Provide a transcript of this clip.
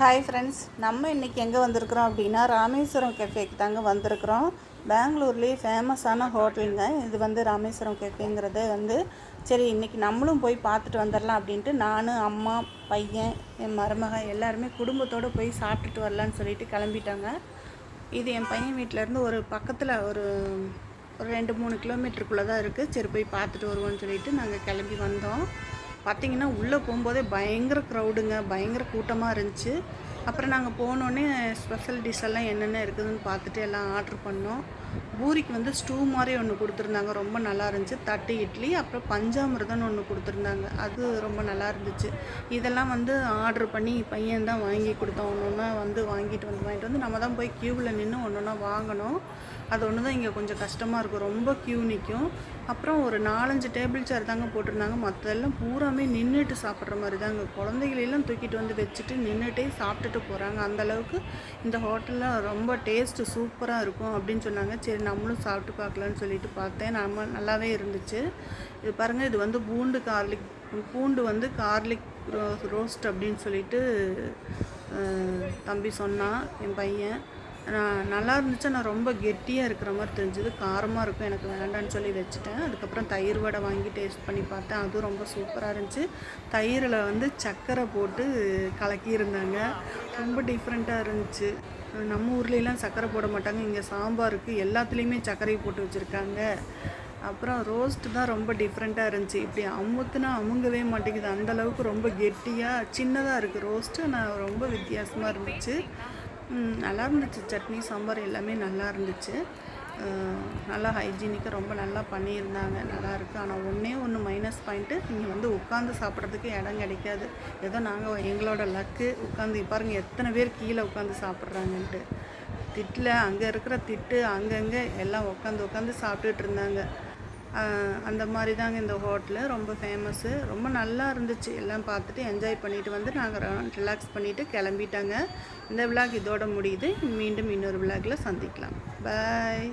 Hi friends நம்ம இன்றைக்கி எங்கே வந்திருக்கிறோம் அப்படின்னா ராமேஸ்வரம் கெஃபேக்கு தாங்க வந்திருக்கிறோம். பெங்களூர்லேயே ஃபேமஸான ஹோட்டலுங்க இது வந்து ராமேஸ்வரம் கெஃபேங்கிறது வந்து சரி இன்றைக்கி நம்மளும் போய் பார்த்துட்டு வந்துடலாம் அப்படின்ட்டு நான் அம்மா பையன் என் மருமக எல்லாருமே குடும்பத்தோடு போய் சாப்பிட்டுட்டு வரலான்னு சொல்லிட்டு கிளம்பிட்டாங்க. இது என் பையன் வீட்டிலேருந்து ஒரு பக்கத்தில் ஒரு ஒரு ரெண்டு மூணு கிலோமீட்டருக்குள்ளே தான் இருக்குது சரி போய் பார்த்துட்டு வருவோம்னு சொல்லிட்டு நாங்கள் கிளம்பி வந்தோம். பார்த்தீங்கன்னா உள்ளே போகும்போதே பயங்கர க்ரௌடுங்க பயங்கர கூட்டமாக இருந்துச்சு. அப்புறம் நாங்கள் போனோடனே ஸ்பெஷல் டிஷ் எல்லாம் என்னென்ன இருக்குதுன்னு பார்த்துட்டு எல்லாம் ஆர்டர் பண்ணோம். பூரிக்கு வந்து ஸ்டூ மாதிரி ஒன்று கொடுத்துருந்தாங்க. ரொம்ப நல்லா இருந்துச்சு. தட்டு இட்லி அப்புறம் பஞ்சாமிரதம்னு ஒன்று கொடுத்துருந்தாங்க. அது ரொம்ப நல்லா இருந்துச்சு. இதெல்லாம் வந்து ஆர்டர் பண்ணி பையன் தான் வாங்கி கொடுத்தோம் ஒன்று ஒன்றா வந்து வாங்கிட்டு வந்து வாங்கிட்டு வந்து நம்ம தான் போய் க்யூவில் நின்று ஒன்று ஒன்றா வாங்கணும். அது ஒன்று தான் இங்கே கொஞ்சம் கஷ்டமாக இருக்கும். ரொம்ப க்யூ நிற்கும் அப்புறம் ஒரு நாலஞ்சு டேபிள் சேர் தாங்க போட்டிருந்தாங்க. மற்றெல்லாம் பூராமே நின்றுட்டு சாப்பிட்ற மாதிரி தாங்க. குழந்தைகளெல்லாம் தூக்கிட்டு வந்து வச்சுட்டு நின்றுட்டே சாப்பிட்டு சாப்பிட்டுட்டு போகிறாங்க அந்தளவுக்கு இந்த ஹோட்டலில் ரொம்ப டேஸ்ட்டு சூப்பராக இருக்கும் அப்படின்னு சொன்னாங்க. சரி நம்மளும் சாப்பிட்டு பார்க்கலான்னு சொல்லிட்டு பார்த்தேன். நம்ம நல்லாவே இருந்துச்சு. இது பாருங்கள் இது வந்து பூண்டு கார்லிக் பூண்டு வந்து கார்லிக் ரோஸ்ட் அப்படின்னு சொல்லிட்டு தம்பி சொன்னான் என் பையன். நல்லா இருந்துச்சு? நான் ரொம்ப கெட்டியாக இருக்கிற மாதிரி தெரிஞ்சுது. காரமாக இருக்கும் எனக்கு வேண்டான்னு சொல்லி வச்சுட்டேன். அதுக்கப்புறம் தயிர் வடை வாங்கி டேஸ்ட் பண்ணி பார்த்தேன். அதுவும் ரொம்ப சூப்பராக இருந்துச்சு. தயிரில் வந்து சர்க்கரை போட்டு கலக்கியிருந்தாங்க. ரொம்ப டிஃப்ரெண்ட்டாக இருந்துச்சு. நம்ம ஊர்லெலாம் சர்க்கரை போட மாட்டாங்க. இங்கே சாம்பாருக்கு எல்லாத்துலேயுமே சர்க்கரை போட்டு வச்சுருக்காங்க. அப்புறம் ரோஸ்ட்டு தான் ரொம்ப டிஃப்ரெண்ட்டாக இருந்துச்சு. இப்படி அமுத்துனா அமுங்கவே மாட்டேங்குது. அந்தளவுக்கு ரொம்ப கெட்டியாக சின்னதாக இருக்குது ரோஸ்ட்டு நான் ரொம்ப வித்தியாசமாக இருந்துச்சு. நல்லா இருந்துச்சு. சட்னி சாம்பார் எல்லாமே நல்லா இருந்துச்சு. நல்லா ஹைஜீனிக்காக ரொம்ப நல்லா பண்ணியிருந்தாங்க. நல்லா இருக்குது ஆனால் ஒன்றே ஒன்று மைனஸ் பாயிண்ட்டு இங்கே வந்து உட்காந்து சாப்பிட்றதுக்கு இடம் கிடைக்காது. ஏதோ நாங்கள் எங்களோட லக்கு உட்காந்து பாருங்கள் எத்தனை பேர் கீழே உட்காந்து சாப்பிட்றாங்கன்ட்டு. திட்டில் அங்கே இருக்கிற திட்டு அங்கங்கே எல்லாம் உட்காந்து உட்காந்து சாப்பிட்டுட்டு இருந்தாங்க. அந்த மாதிரி தாங்க இந்த ஹோட்டலு. ரொம்ப ஃபேமஸ்ஸு ரொம்ப நல்லா இருந்துச்சு. எல்லாம் பார்த்துட்டு என்ஜாய் பண்ணிவிட்டு வந்து நாங்கள் ரிலாக்ஸ் பண்ணிவிட்டு கிளம்பிட்டாங்க. இந்த விளாக் இதோட முடியுது. மீண்டும் இன்னொரு விளாகில் சந்திக்கலாம். பாய்